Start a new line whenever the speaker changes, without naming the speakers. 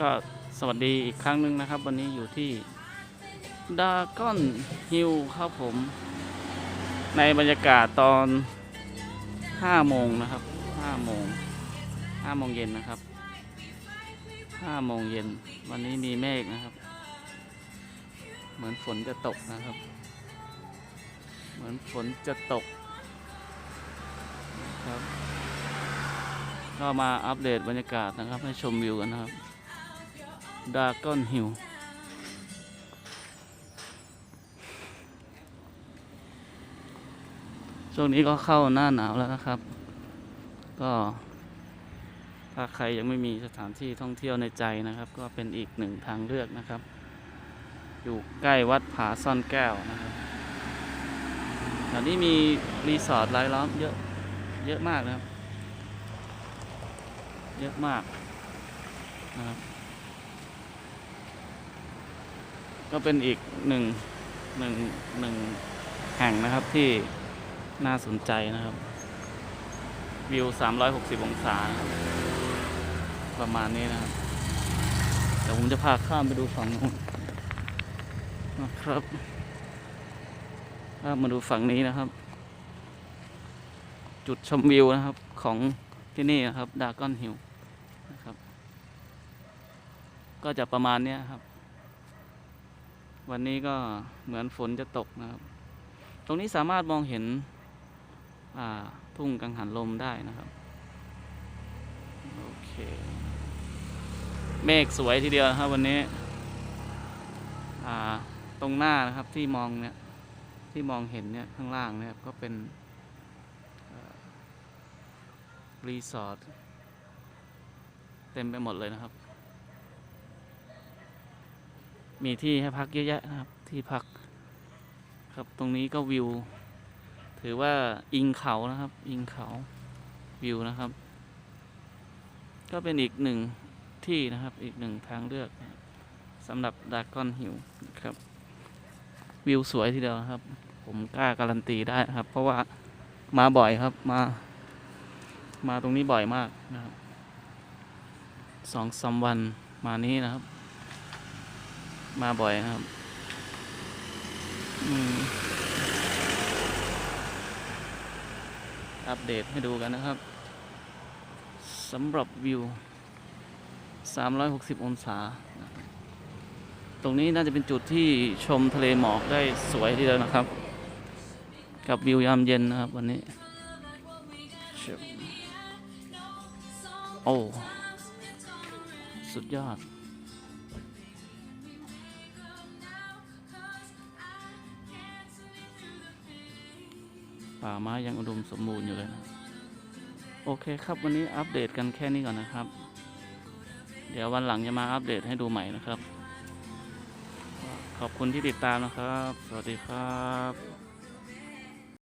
ก็สวัสดีอีกครั้งหนึ่งนะครับ วันนี้อยู่ที่ดาก้อนฮิลครับผม ในบรรยากาศตอน5โมงนะครับ5โมง5โมงเย็นนะครับ5โมงเย็น วันนี้มีเมฆนะครับ เหมือนฝนจะตกนะครับ เหมือนฝนจะตกนะครับก็มาอัปเดตบรรยากาศนะครับ ให้ชมวิวกันนะครับ ดาก้อนฮิลช่วงนี้ก็เข้าหน้าหนาวแล้วนะครับ ก็ถ้าใครยังไม่มีสถานที่ท่องเที่ยวในใจนะครับ ก็เป็นอีกหนึ่งทางเลือกนะครับ อยู่ใกล้วัดผาซ่อนแก้วนะครับแถวนี้มีรีสอร์ทรายล้อมเยอะเยอะมากนะครับ เยอะมากนะครับ ก็เป็นอีกหนึ่งหนึ่งหนึ่งแห่งนะครับที่น่าสนใจนะครับ วิว 360 องศา ประมาณนี้นะครับเดี๋ยวผมจะพาข้ามไปดูฝั่งนู้นนะครับข้ามมาดูฝั่งนี้นะครับ จุดชมวิวนะครับของที่นี่นะครับดากอนฮิลนะครับ ก็จะประมาณนี้ครับ วันนี้ก็เหมือนฝนจะตกนะครับ ตรงนี้สามารถมองเห็นทุ่งกังหันลมได้นะครับ โอเค เมฆสวยทีเดียวครับวันนี้ตรงหน้านะครับที่มองเนี่ยที่มองเห็นเนี่ยข้างล่างเนี่ยก็เป็นรีสอร์ทเต็มไปหมดเลยนะครับ มีที่ให้พักเยอะแยะนะครับ ที่พัก ครับตรงนี้ก็วิว ถือว่าอิงเขานะครับ อิงเขาวิวนะครับ ก็เป็นอีกหนึ่งที่นะครับ อีกหนึ่งทางเลือกสำหรับดากอนหิวครับ วิวสวยทีเดียวครับ ผมกล้าการันตีได้ครับ เพราะว่ามาบ่อยครับมา มาตรงนี้บ่อยมากนะครับสองสามวันมานี้นะครับ มาบ่อยครับอือัปเดตให้ดูกันนะครับสำหรับวิว 360 องศา ตรงนี้น่าจะเป็นจุดที่ชมทะเลหมอกได้สวยทีเดียวนะครับ กับวิวยามเย็นนะครับวันนี้ โอ้ สุดยอด ป่าไม้ยังอุดมสมบูรณ์อยู่เลยนะโอเคครับวันนี้อัปเดตกันแค่นี้ก่อนนะครับ เดี๋ยววันหลังจะมาอัปเดตให้ดูใหม่นะครับ ขอบคุณที่ติดตามนะครับ สวัสดีครับ